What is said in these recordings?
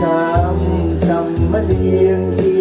ช้ำจำมาเดียงที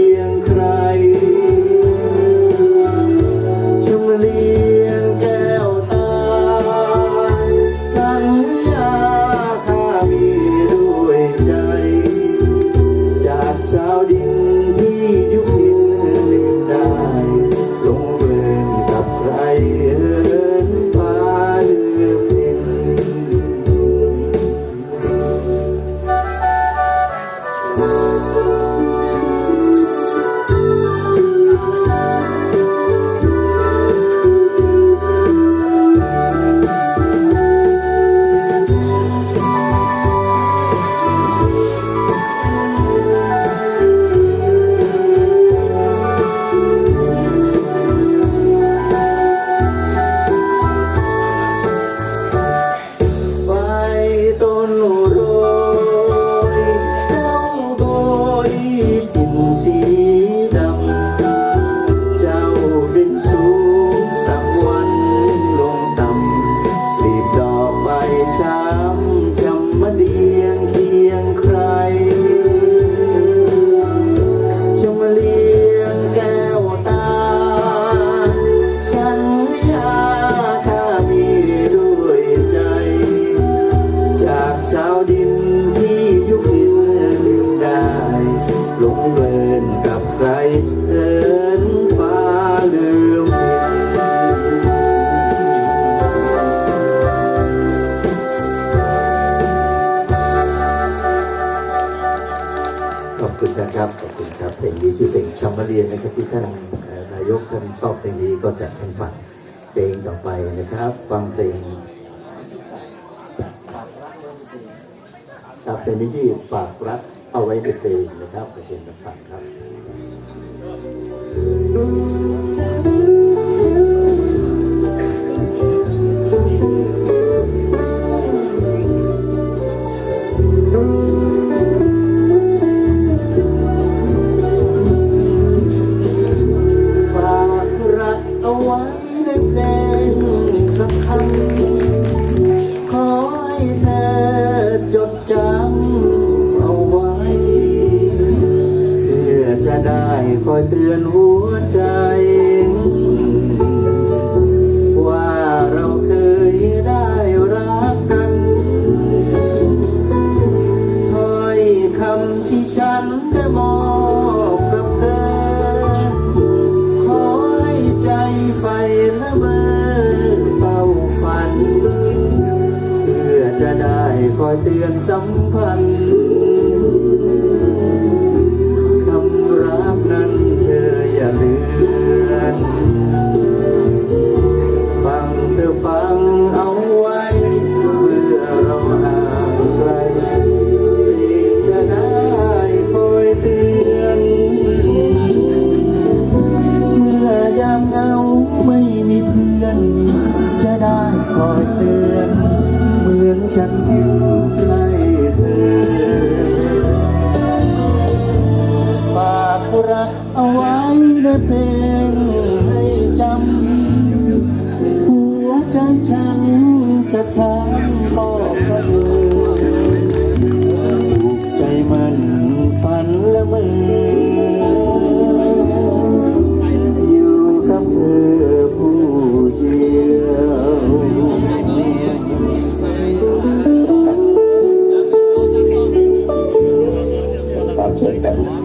นะครับเพลงนี้ชื่อเพลงชำมเรียนนะครับที่ท่านนายกท่านชอบเพลงนี้ก็จัดท่านฟังเพลงต่อไปนะครับ ฟังเพลงครับเพลงนี้ที่ฝากรักเอาไว้ในเพลงนะครับขอบคุณท่านฟังครับ สัมพันธ์คำรักนั้นเธออย่าเลือนฟังเธอฟังเอาไว้เพื่อเราห่างไกลจะได้คอยเตือนเมื่อยามเหงาไม่มีเพื่อน จะได้คอยเตือนเหมือนฉันอยู่ ช้ำก็เพราะเธอถูกใจมันฝันละเมออยู่กับเธอผู้เดียวครับเชิญ